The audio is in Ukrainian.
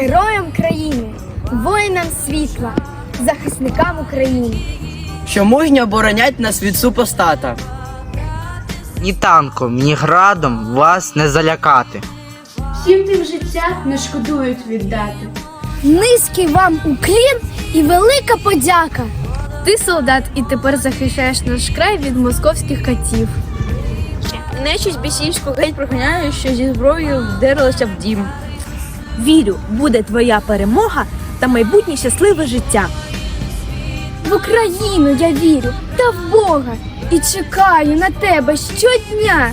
героям країни, воїнам світла, захисникам України. що мужньо оборонять нас від супостата. Ні танком, ні градом вас не залякати. Всім тим життя не шкодують віддати. Низький вам уклін і велика подяка. Ти солдат і тепер захищаєш наш край від московських катів. Нечість бісівську геть проганяю, що зі зброєю вдерлася в дім. Вірю, буде твоя перемога та майбутнє щасливе життя. В Україну я вірю та в Бога і чекаю на тебе щодня.